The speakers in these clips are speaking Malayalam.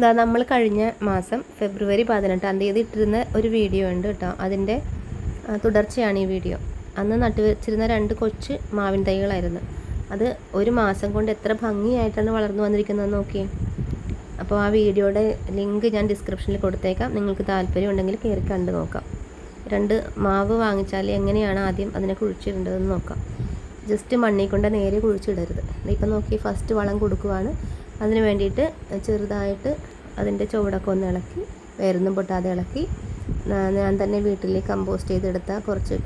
ഇതാ നമ്മൾ കഴിഞ്ഞ മാസം ഫെബ്രുവരി പതിനെട്ടാം തീയതി ഇട്ടിരുന്ന ഒരു വീഡിയോ ഉണ്ട് കേട്ടോ. അതിന്റെ തുടർച്ചയാണ് ഈ വീഡിയോ. അന്ന് നട്ടുവച്ചിരുന്ന രണ്ട് കൊച്ച് മാവിൻ തൈകളായിരുന്നു. അത് ഒരു മാസം കൊണ്ട് എത്ര ഭംഗിയായിട്ടാണ് വളർന്നു വന്നിരിക്കുന്നത് നോക്കിയേ. അപ്പോൾ ആ വീഡിയോയുടെ ലിങ്ക് ഞാൻ ഡിസ്ക്രിപ്ഷനിൽ കൊടുത്തേക്കാം. നിങ്ങൾക്ക് താല്പര്യം ഉണ്ടെങ്കിൽ കയറി കണ്ട് നോക്കാം. രണ്ട് മാവ് വാങ്ങിച്ചാൽ എങ്ങനെയാണ് ആദ്യം അതിനെ കുഴിച്ചിടേണ്ടതെന്ന് നോക്കാം. ജസ്റ്റ് മണ്ണിൽ കൊണ്ട് നേരെ കുഴിച്ചിടരുത്. ഇപ്പം നോക്കി ഫസ്റ്റ് വളം കൊടുക്കുവാണ്. അതിന് വേണ്ടിയിട്ട് ചെറുതായിട്ട് അതിന്റെ ചുവടൊക്കെ ഒന്ന് ഇളക്കി വേരൊന്നും പൊട്ടാതെ ഇളക്കി ഞാൻ തന്നെ വീട്ടിൽ കമ്പോസ്റ്റ് ചെയ്തെടുത്ത കുറച്ച്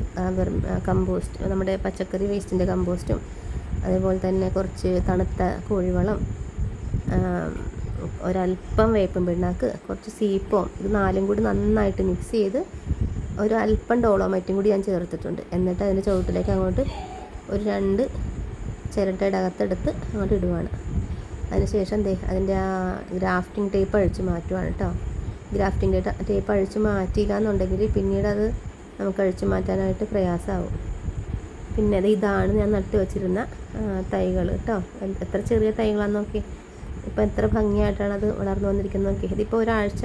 കമ്പോസ്റ്റ് നമ്മുടെ പച്ചക്കറി വേസ്റ്റിന്റെ കമ്പോസ്റ്റും അതേപോലെ തന്നെ കുറച്ച് തണുത്ത കോഴിവളം ഒരല്പം വേപ്പും പിണ്ണാക്ക് കുറച്ച് സീപ്പവും ഇത് നാലും കൂടി നന്നായിട്ട് മിക്സ് ചെയ്ത് ഒരു അല്പം ഡോളോമൈറ്റും കൂടി ഞാൻ ചേർത്തിട്ടുണ്ട്. എന്നിട്ട് അതിന്റെ ചുവട്ടിലേക്ക് അങ്ങോട്ട് ഒരു രണ്ട് ചിരട്ടയുടെ അകത്തെടുത്ത് അങ്ങോട്ട് ഇടുവാണ്. അതിനുശേഷം അതിന്റെ ആ ഗ്രാഫ്റ്റിംഗ് ടേപ്പ് അഴിച്ച് മാറ്റുവാണ് കേട്ടോ. ഗ്രാഫ്റ്റിംഗ് ടേപ്പ് അഴിച്ച് മാറ്റിയില്ല എന്നുണ്ടെങ്കിൽ പിന്നീട് അത് നമുക്ക് അഴിച്ചു മാറ്റാനായിട്ട് പ്രയാസമാവും. പിന്നെ അത് ഇതാണ് ഞാൻ നട്ടു വച്ചിരുന്ന തൈകൾ കേട്ടോ. എത്ര ചെറിയ തൈകളാണെന്ന് നോക്കി ഇപ്പോൾ എത്ര ഭംഗിയായിട്ടാണ് അത് വളർന്നു വന്നിരിക്കുന്നത് നോക്കി ഇതിപ്പോൾ ഒരാഴ്ച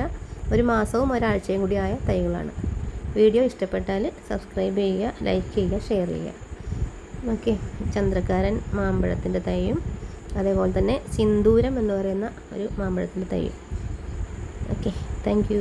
ഒരു മാസവും ഒരാഴ്ചയും കൂടി ആയ തൈകളാണ്. വീഡിയോ ഇഷ്ടപ്പെട്ടാൽ സബ്സ്ക്രൈബ് ചെയ്യുക ലൈക്ക് ചെയ്യുക ഷെയർ ചെയ്യുക. ഓക്കെ ചന്ദ്രക്കാരൻ മാമ്പഴത്തിന്റെ തൈയും അതേപോലെ തന്നെ സിന്ദൂരം എന്ന് പറയുന്ന ഒരു മാമ്പഴത്തിന്റെ തൈ ഓക്കെ താങ്ക്